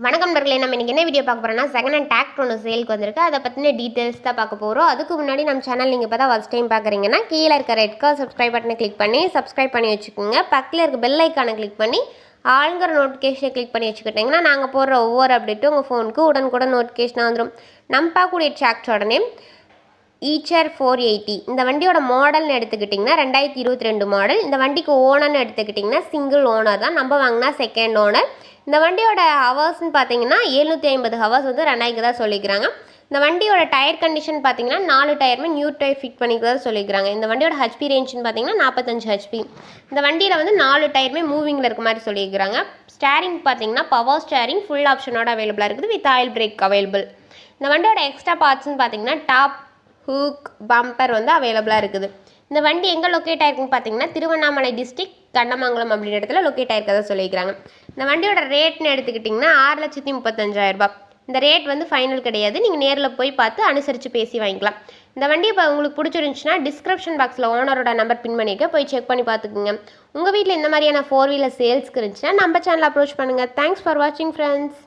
வணக்கம் நண்பர்களே நம்ம இன்றைக்கி என்ன வீடியோ பார்க்க போறோம்னா செகண்ட் ஹேண்ட் டிராக்டர் ஒன்று சேலுக்கு வந்திருக்கு. அதை பற்றின டீட்டெயில்ஸ் தான் பார்க்க போகிறோம் அதுக்கு முன்னாடி நம்ம சேனல் நீங்கள் இப்போ தான் ஃபஸ்ட் டைம் பார்க்குறீங்கன்னா கீழே இருக்க ரெட் கலர் சப்ஸ்கிரைப் பட்டனை கிளிக் பண்ணி சப்ஸ்கிரைப் பண்ணி வச்சுக்கோங்க. பக்கத்தில் இருக்க பெல் ஐக்கானை கிளிக் பண்ணி ஆளுங்கிற நோட்டிஃபிகேஷனை கிளிக் பண்ணி வச்சுக்கிட்டிங்கன்னா நாங்கள் போடுற ஒவ்வொரு அப்டேட்டும் உங்கள் ஃபோனுக்கு உடனுக்குடன் நோட்டிஃபிகேஷனாக வந்துடும் நம்ம பார்க்கக்கூடிய டிராக்டரோட நேம் ஈச்சர் ஃபோர் எயிட்டி இந்த வண்டியோட மாடல்னு எடுத்துக்கிட்டிங்கன்னா ரெண்டாயிரத்தி இருபத்தி ரெண்டு மாடல் இந்த வண்டிக்கு ஓனர்னு எடுத்துக்கிட்டிங்கன்னா சிங்கிள் ஓனர் தான். நம்ம வாங்கினா செகண்ட் ஓனர் இந்த வண்டியோட ஹவர்ஸ்னு பார்த்தீங்கன்னா எழுநூற்றி ஐம்பது ஹவர்ஸ் வந்து ரெண்டாயிரக்கு தான் சொல்லிக்கிறாங்க. இந்த வண்டியோட டயர் கண்டிஷன் பார்த்தீங்கன்னா நாலு டயருமே நியூ டயர் ஃபிட் பண்ணிக்கிறதா சொல்லிக்கிறாங்க. இந்த வண்டியோட ஹெச்பி ரேஞ்சுன்னு பார்த்தீங்கன்னா நாற்பத்தஞ்சு ஹெச்பி இந்த வண்டியில் வந்து நாலு டயருமே மூவிங்கில் இருக்க மாதிரி சொல்லியிருக்கிறாங்க ஸ்டேரிங் பார்த்தீங்கன்னா பவர் ஸ்டேரிங் ஃபுல் ஆப்ஷனோட அவைலபிளாக இருக்குது வித் ஆயில் பிரேக் அவைலபிள் இந்த வண்டியோட எக்ஸ்ட்ரா பார்ட்ஸ்னு பார்த்தீங்கன்னா டாப் ஹூக் பம்பர் வந்து அவைலபிளாக இருக்குது. இந்த வண்டி எங்கே லொக்கேட் ஆயிருக்குன்னு பார்த்தீங்கன்னா திருவண்ணாமலை டிஸ்ட்ரிக்ட் கண்ணமங்கலம் அப்படின்ற இடத்துல லொக்கேட் ஆயிருக்கதா சொல்லியிருக்காங்க இந்த வண்டியோட ரேட்னு எடுத்துக்கிட்டிங்கன்னா ஆறு லட்சத்தி முப்பத்தஞ்சாயிரம் ரூபாய். இந்த ரேட் வந்து ஃபைனல் கிடையாது. நீங்கள் நேரில் போய் பார்த்து அனுசரித்து பேசி வாங்கிக்கலாம். இந்த வண்டி இப்போ உங்களுக்கு பிடிச்சிருந்துச்சுன்னா டிஸ்கிரிப்ஷன் பாக்ஸில் ஓனரோட நம்பர் பின் பண்ணிக்க போய் செக் பண்ணி பார்த்துக்குங்க. உங்கள் வீட்டில் இந்த மாதிரியான ஃபோர் வீலர் சேல்ஸ்க்கு இருந்துச்சுன்னா நம்ம சேனல் அப்ரோச் பண்ணுங்கள் தேங்க்ஸ் ஃபார் வாட்சிங் ஃப்ரெண்ட்ஸ்